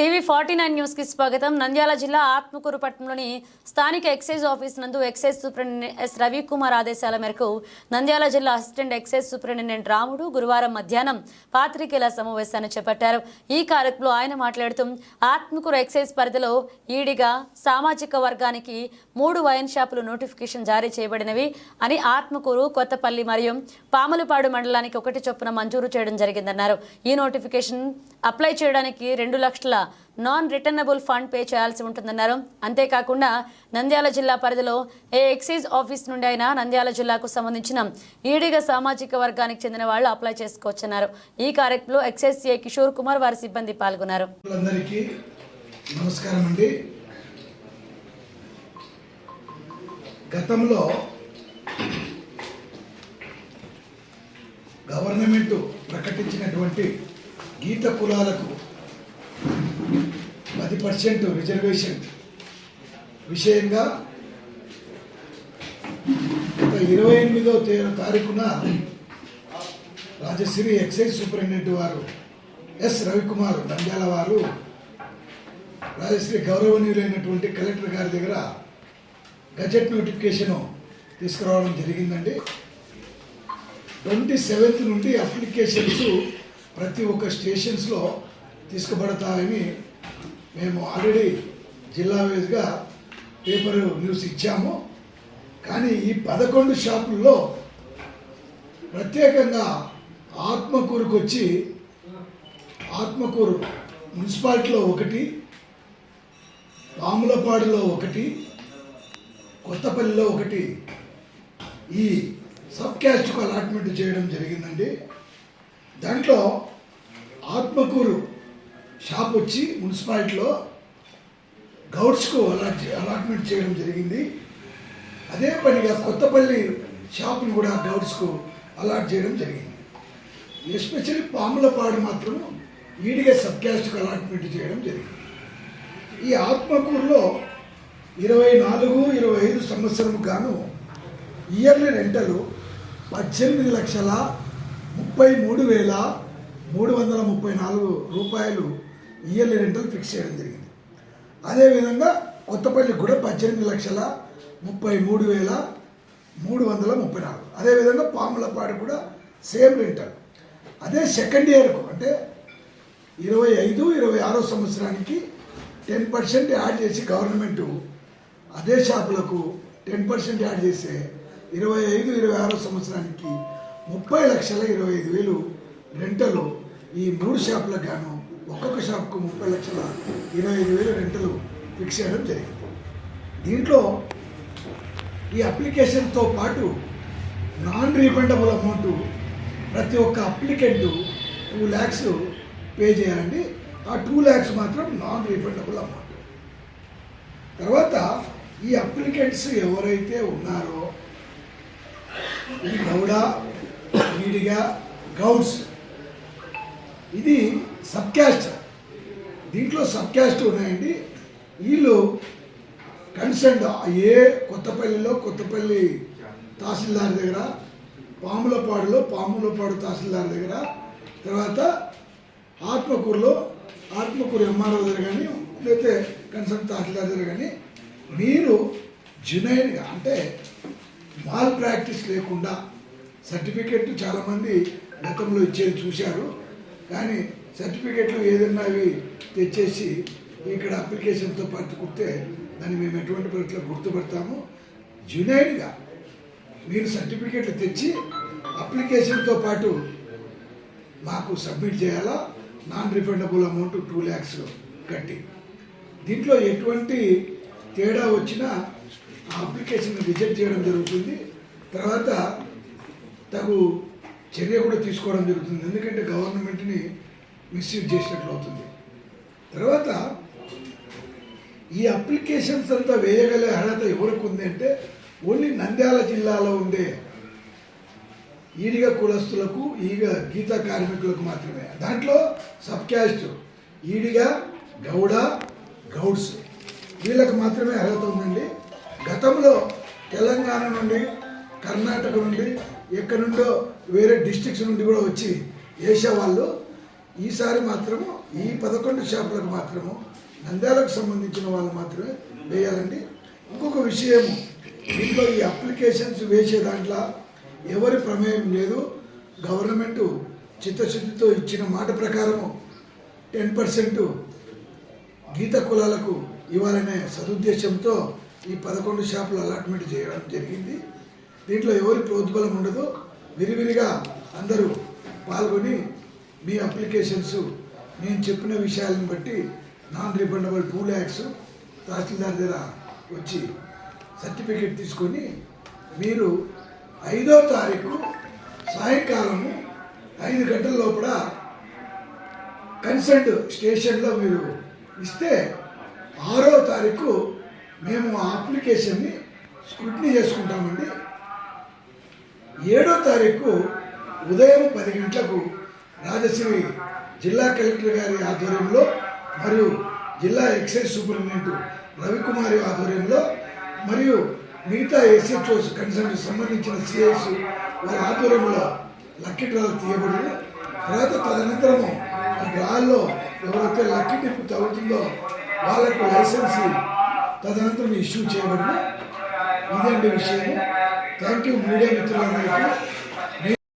TV forty nine న్యూస్కి స్వాగతం. నంద్యాల జిల్లా ఆత్మకూరు పట్టణంలోని స్థానిక ఎక్సైజ్ ఆఫీస్ నందు ఎక్సైజ్ సూపరింటెండెంట్ ఎస్ రవికుమార్ ఆదేశాల మేరకు నంద్యాల జిల్లా అసిస్టెంట్ ఎక్సైజ్ సూపరింటెండెంట్ రాముడు గురువారం మధ్యాహ్నం పాత్రికేయుల సమావేశాన్ని చేపట్టారు. ఈ కార్యక్రమంలో ఆయన మాట్లాడుతూ ఆత్మకూరు ఎక్సైజ్ పరిధిలో ఈడిగా సామాజిక వర్గానికి మూడు వైన్ షాపులు నోటిఫికేషన్ జారీ చేయబడినవి అని ఆత్మకూరు కొత్తపల్లి మరియు పాములపాడు మండలానికి ఒకటి చొప్పున మంజూరు చేయడం జరిగిందన్నారు. ఈ నోటిఫికేషన్ అప్లై చేయడానికి రెండు లక్షల నాన్ రిటర్నబుల్ ఫండ్ పే చేయాల్సి ఉంటుందన్నారు. అంతేకాకుండా నంద్యాల జిల్లా పరిధిలో ఏ ఎక్సైజ్ ఆఫీస్ నుండి అయినా నంద్యాల జిల్లాకు సంబంధించిన ఈడీగా సామాజిక వర్గానికి చెందిన వాళ్ళు అప్లై చేసుకోవచ్చన్నారు. ఈ కార్యక్రమంలో ఎక్సైజ్ సిఐ కిషోర్ కుమార్ వారి సిబ్బంది పాల్గొన్నారు. నమస్కారం అండి. గతంలో గవర్నమెంట్ ప్రకటించినటువంటి గీత కులాలకు పది పర్సెంట్ రిజర్వేషన్. విషయంగా గత ఇరవై ఎనిమిదో తే- తారీఖున రాజశ్రీ ఎక్సైజ్ సూపరింటెండెంట్ వారు ఎస్. రవికుమార్ నంద్యాల వారు రాజశ్రీ గౌరవనీయులైనటువంటి కలెక్టర్ గారి దగ్గర గజెట్ నోటిఫికేషన్ తీసుకురావడం జరిగిందండి. ట్వంటీ సెవెంత్ నుండి అప్లికేషన్స్ ప్రతి ఒక్క స్టేషన్స్లో తీసుకుబడతాయని మేము ఆల్రెడీ జిల్లా వైజ్గా పేపర్ న్యూస్ ఇచ్చాము. కానీ ఈ పదకొండు షాపుల్లో ప్రత్యేకంగా ఆత్మకూరుకు వచ్చి ఆత్మకూరు మున్సిపాలిటీలో ఒకటి పాములపాడులో ఒకటి కొత్తపల్లిలో ఒకటి ఈ సబ్ క్యాస్ట్కు అలాట్మెంట్ చేయడం జరిగిందండి. దాంట్లో ఆత్మకూరు షాప్ వచ్చి మున్సిపాలిటీలో గౌడ్స్కు అలాట్ అలాట్మెంట్ చేయడం జరిగింది. అదే పనిగా కొత్తపల్లి షాప్ని కూడా గౌడ్స్కు అలాట్ చేయడం జరిగింది. ఎస్పెషల్లీ పాములపాడు మాత్రం ఈడిగా సబ్ క్యాస్ట్కు అలాట్మెంట్ చేయడం జరిగింది. ఈ ఆత్మకూరులో ఇరవై నాలుగు ఇరవై ఐదు సంవత్సరం గాను ఇయర్లీ రెంటలు పద్దెనిమిది లక్షల ముప్పై మూడు వేల మూడు వందల ముప్పై నాలుగు రూపాయలు ఇయర్లీ రెంటల్ ఫిక్స్ చేయడం జరిగింది. అదేవిధంగా కొత్తపల్లికి కూడా పద్దెనిమిది లక్షల ముప్పై మూడు వేల మూడు వందల ముప్పై నాలుగు. అదేవిధంగా పాములపాడు కూడా సేమ్ రెంటల్. అదే సెకండ్ ఇయర్కు అంటే ఇరవై ఐదు ఇరవై ఆరో సంవత్సరానికి టెన్ పర్సెంట్ యాడ్ చేసి గవర్నమెంట్ అదే షాపులకు టెన్ పర్సెంట్ యాడ్ చేసే ఇరవై ఐదు ఇరవై ఆరో సంవత్సరానికి ముప్పై లక్షల ఇరవై ఐదు వేలు రెంటలు ఈ మూడు షాపులకు గాను ఒక్కొక్క షాప్కు ముప్పై లక్షల ఇరవై ఐదు వేల రెంటలు ఫిక్స్ చేయడం జరిగింది. దీంట్లో ఈ అప్లికేషన్తో పాటు నాన్ రీఫండబుల్ అమౌంట్ ప్రతి ఒక్క అప్లికెంట్ టూ ల్యాక్స్ పే చేయాలండి. ఆ టూ ల్యాక్స్ మాత్రం నాన్ రీఫండబుల్ అమౌంట్. తర్వాత ఈ అప్లికెంట్స్ ఎవరైతే ఉన్నారో ఈ గౌడ ఈడిగా గౌడ్స్ ఇది సబ్ క్యాస్ట్ దీంట్లో సబ్ క్యాస్ట్ ఉన్నాయండి. వీళ్ళు కన్సర్న్ ఏ కొత్తపల్లిలో కొత్తపల్లి తహసీల్దార్ దగ్గర పాములపాడులో పాములపాడు తహసీల్దార్ దగ్గర తర్వాత ఆత్మకూరులో ఆత్మకూరు ఎంఆర్ఓ దగ్గర కానీ లేకపోతే కన్సర్న్ తహసీల్దార్ దగ్గర కానీ మీరు జునైన్గా అంటే మాల్ ప్రాక్టీస్ లేకుండా సర్టిఫికెట్ చాలామంది గతంలో ఇచ్చేది చూశారు. కానీ సర్టిఫికెట్లు ఏదన్నా అవి తెచ్చేసి ఇక్కడ అప్లికేషన్తో పాటు కుడితే దాన్ని మేము ఎటువంటి పరిస్థితుల్లో గుర్తుపడతాము. జునైన్గా మీరు సర్టిఫికెట్లు తెచ్చి అప్లికేషన్తో పాటు మాకు సబ్మిట్ చేయాలా? Non refundable amount two lakhs కట్టి. దీంట్లో ఎటువంటి తేడా వచ్చినా ఆ అప్లికేషన్ రిజెక్ట్ చేయడం జరుగుతుంది. తర్వాత తగు చర్య కూడా తీసుకోవడం జరుగుతుంది. ఎందుకంటే గవర్నమెంట్ని మిస్యూజ్ చేసినట్లు అవుతుంది. తర్వాత ఈ అప్లికేషన్స్ అంతా వేయగల అర్హత ఎవరికి ఉంది అంటే ఓన్లీ నంద్యాల జిల్లాలో ఉండే ఈడిగ కులస్తులకు ఈగ గీత కార్మికులకు మాత్రమే. దాంట్లో సబ్ క్యాస్ట్ ఈడిగ గౌడ గౌడ్స్ వీళ్ళకి మాత్రమే అర్హత ఉందండి. గతంలో తెలంగాణ నుండి కర్ణాటక నుండి ఎక్కడి నుండో వేరే డిస్ట్రిక్ట్స్ నుండి కూడా వచ్చి వేసేవాళ్ళు ఈసారి మాత్రము ఈ పదకొండు షాపులకు మాత్రము నంద్యాలకు సంబంధించిన వాళ్ళు మాత్రమే వేయాలండి. ఇంకొక విషయం దీంట్లో ఈ అప్లికేషన్స్ వేసే దాంట్లో ఎవరి ప్రమేయం లేదు. గవర్నమెంట్ చిత్తశుద్ధితో ఇచ్చిన మాట ప్రకారము టెన్ పర్సెంట్ గీత కులాలకు ఇవ్వాలనే సదుద్దేశంతో ఈ పదకొండు షాపులు అలాట్మెంట్ చేయడం జరిగింది. దీంట్లో ఎవరి ప్రోద్బలం ఉండదు. విరివిరిగా అందరూ పాల్గొని మీ అప్లికేషన్స్ నేను చెప్పిన విషయాలను బట్టి non refundable two lakhs tahsildar దగ్గర వచ్చి సర్టిఫికేట్ తీసుకొని మీరు ఐదో తారీఖు సాయంకాలము ఐదు గంటల లోపల కన్సల్ట్ స్టేషన్లో మీరు ఇస్తే ఆరో తారీఖు మేము ఆ అప్లికేషన్ని స్క్రూటినీ చేసుకుంటామండి. ఏడో తారీఖు ఉదయం పది గంటలకు రాజశ్రీ జిల్లా కలెక్టర్ గారి ఆధ్వర్యంలో మరియు జిల్లా ఎక్సైజ్ సూపరింటెండెంట్ రవికుమారి ఆధ్వర్యంలో మరియు మిగతా ఎస్హెచ్ఓస్ కన్సల్ట్ సంబంధించిన సిఐస్ వారి ఆధ్వర్యంలో లక్కీ డ్రాలు తీయబడింది. తర్వాత తదనంతరము ఆ డ్రాల్లో ఎవరైతే లక్కీ టిప్ తగ్గుతుందో వాళ్ళకు లైసెన్స్ తదనంతరం ఇష్యూ చేయబడింది. ఇదండి విషయం థ్యాంక్ యూ మీడియా మిత్రులందరికీ.